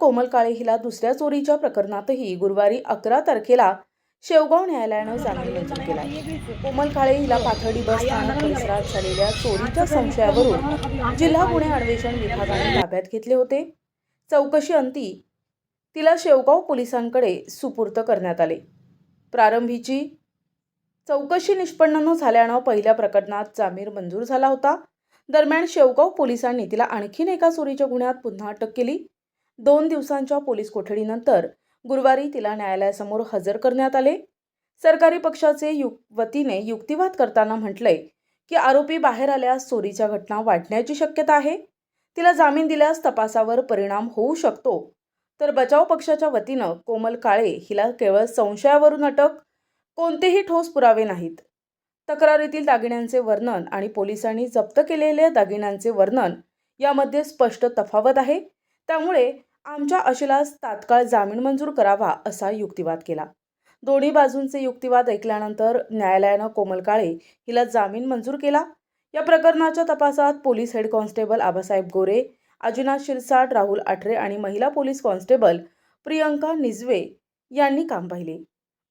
कोमल काळे हिला दुसऱ्या चोरीच्या प्रकरणातही गुरुवारी अकरा तारखेला शेवगाव न्यायालयानं जामीन मंजूर केला कोमल काळे हिला पाथर्डी बस स्थानक परिसरात झालेल्या चोरीच्या संशयावरून जिल्हा गुन्हे अन्वेषण विभागाने ताब्यात घेतले होते. चौकशी अंती तिला शेवगाव पोलिसांकडे सुपूर्त करण्यात आले. प्रारंभीची चौकशी निष्पन्न न झाल्यानं पहिल्या प्रकरणात जामीन मंजूर झाला होता. दरम्यान शेवगाव पोलिसांनी तिला आणखीन एका चोरीच्या गुन्ह्यात पुन्हा अटक केली. दोन दिवसांच्या पोलीस कोठडीनंतर गुरुवारी तिला न्यायालयासमोर हजर करण्यात आले. सरकारी पक्षाचे युक वतीने युक्तिवाद करताना म्हटलंय की आरोपी बाहेर आल्यास चोरीच्या घटना वाढण्याची शक्यता आहे. तिला जामीन दिल्यास तपासावर परिणाम होऊ शकतो. तर बचाव पक्षाच्या वतीनं कोमल काळे हिला केवळ संशयावरून अटक कोणतेही ठोस पुरावे नाहीत. तक्रारीतील दागिन्यांचे वर्णन आणि पोलिसांनी जप्त केलेल्या दागिन्यांचे वर्णन यामध्ये स्पष्ट तफावत आहे. त्यामुळे आमच्या अशिलास तात्काळ जामीन मंजूर करावा असा युक्तिवाद केला. दोन्ही बाजूंचे युक्तिवाद ऐकल्यानंतर न्यायालयानं कोमल काळे हिला जामीन मंजूर केला. या प्रकरणाच्या तपासात police head constable Abasaheb Gore Ajinath Shirsat Rahul Athare आणि महिला पोलीस कॉन्स्टेबल प्रियंका निजवे यांनी काम पाहिले.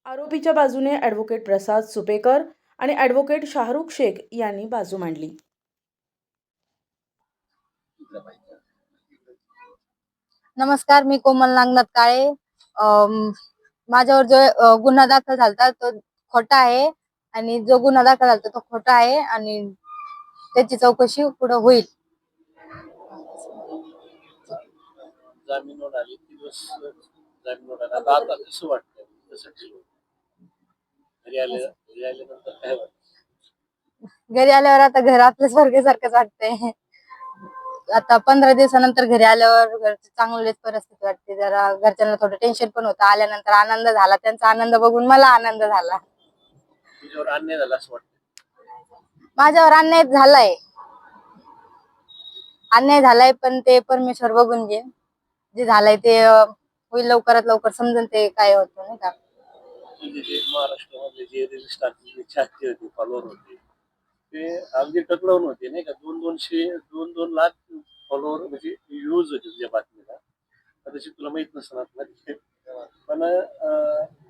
आरोपीच्या बाजूने ॲडव्होकेट प्रसाद सुपेकर आणि ॲडव्होकेट शाहरुख शेख यांनी बाजू मांडली. नमस्कार मी कोमल नागनाथ काळे. माझ्यावर जो गुन्हा दाखल झाला तो खोटा आहे आणि जो गुन्हा दाखल झाला तो खोटा आहे आणि त्याची चौकशी पुढे होईल. जामीनवर आली किती दिवस जामीनवर आला. आता? घरी आले घरी आल्यानंतर आता पंधरा दिवसानंतर घरी आल्यावर घरची चांगलीच परिस्थिती वाटते. जरा घरच्यांना थोडं टेन्शन पण होतं. आल्यानंतर आनंद झाला. त्यांचा आनंद बघून मला आनंद झाला. तुझ्यावर अन्याय झाला असं वाटतं माझ्यावर अन्याय झालाय. अन्याय झालाय पण ते परमेश्वर बघून घे. जे झालंय ते अं, होईल लवकरात लवकर. समजून ते काय होतं नाही का? तुझे जे महाराष्ट्रामधले जे रील स्टारचे जे चाहते होते फॉलोअर होते ते अगदी टकलावून होते नाही का? दोन दोनशे दोन दोन लाख फॉलोअर म्हणजे व्ह्यूज होते तुझ्या बातमीला. कदाचित तुला माहीत नसणार पण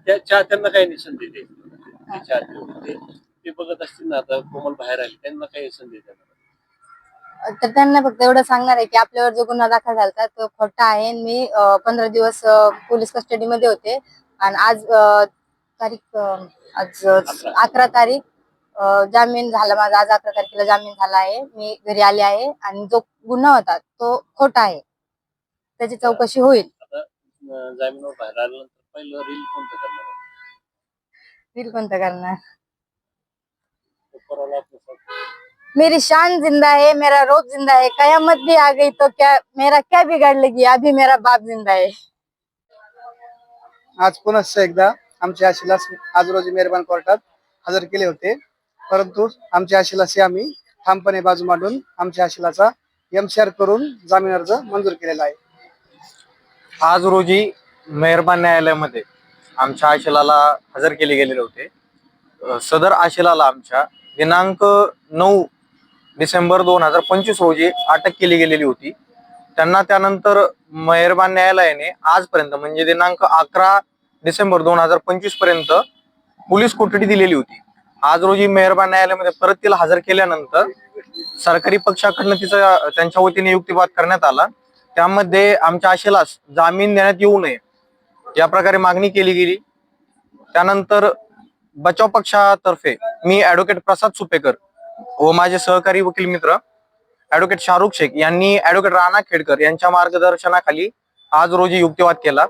त्या चाहत्यांना काही नाही. संधी दे ते चाहते होते. ते- बघत असतील ना आता कोमल बाहेर आली त्यांना काही संधी देणार तर त्यांना फक्त एवढं सांगणार आहे की आपल्यावर जो गुन्हा दाखल झाला तो खोटा आहे. आणि मी पंधरा दिवस पोलीस कस्टडीमध्ये होते. आणि आज तारीख आज अकरा तारीख जामीन झाला माझा आज अकरा तारखेला जामीन झाला आहे. मी घरी आले आहे आणि जो गुन्हा होता तो खोटा आहे. त्याची चौकशी होईल. आता अं, जामिनावर बाहेर आल्यानंतर पहिलं रील कोणतं करणार? कोणतं मेरी शान जिंदा है मेरा रोब जिंदा है. कयामत भी आ गई तो क्या मेरा क्या बिगाड़ लेगी? अभी मेरा बाप जिंदा है. आज पुनश्च एकदा आमच्या आशिलास आज रोजी मेहरबान कोर्टात हजर केले होते. परंतु आमच्या आशिलाशी आम्ही ठामपणे बाजू मांडून आमच्या आशिलाचा एमसीआर करून जामीन अर्ज मंजूर केलेला आहे. आज रोजी मेहरबान न्यायालयामध्ये आमच्या आशिलाला हजर केले गेलेले होते. अ, सदर आशिलाला आमच्या दिनांक नऊ डिसेंबर दोन हजार पंचवीस रोजी अटक केली गेलेली होती. त्यांना त्यानंतर मेहरबान न्यायालयाने आजपर्यंत म्हणजे दिनांक अकरा डिसेंबर दोन हजार पंचवीसपर्यंत पोलीस कोठडी दिलेली होती. आज रोजी मेहरबान न्यायालयामध्ये परत तिला हजर केल्यानंतर सरकारी पक्षाकडनं तिचा त्यांच्या वतीने युक्तिवाद करण्यात आला. त्यामध्ये आमच्या आशेलास जामीन देण्यात येऊ नये या प्रकारे मागणी केली गेली. त्यानंतर बचाव पक्षातर्फे मी ऍडव्होकेट प्रसाद सुपेकर व माझे सहकारी वकील मित्र ऍडव्होकेट शाहरुख शेख यांनी ऍडव्होकेट राणा खेडकर यांच्या मार्गदर्शनाखाली आज रोजी युक्तिवाद केला.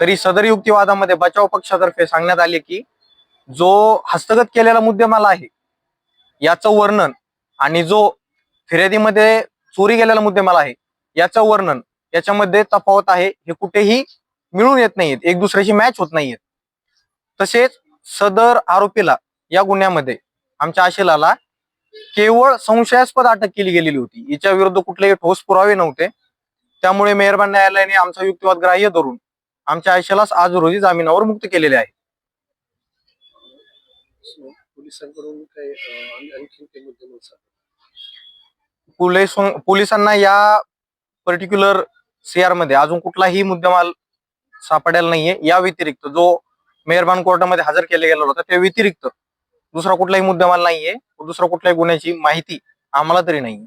तरी सदर युक्तिवादामध्ये बचाव पक्षातर्फे सांगण्यात आले की जो हस्तगत केलेला मुद्देमाला आहे याचं वर्णन आणि जो फिर्यादीमध्ये चोरी गेलेला मुद्देमाला आहे याचं वर्णन याच्यामध्ये तफावत आहे हे कुठेही मिळून येत नाहीयेत एक दुसऱ्याशी मॅच होत नाहीयेत. तसेच सदर आरोपीला या गुन्ह्यामध्ये आमच्या आशिलाला केवळ संशयास्पद अटक केली गेलेली होती. हिच्या विरुद्ध कुठलेही ठोस पुरावे नव्हते. त्यामुळे मेहरबान न्यायालयाने आमचा युक्तिवाद ग्राह्य धरून आमच्या आशिलास आज रोजी जामिनावर मुक्त केलेले आहे. पोलिसांकडून काही आणखीन काही मुद्दे मला सांगा. पोलीस पोलिसांना या पर्टिक्युलर सीआरमध्ये अजून कुठलाही मुद्देमाल सापडायला नाहीये. या व्यतिरिक्त जो मेहरबान कोर्टामध्ये हजर केला गेला होता त्या व्यतिरिक्त दुसरा कुठलाही मुद्देमाल नाहीये. दुसरा कुठल्याही गुन्ह्याची माहिती आम्हाला तरी नाहीये.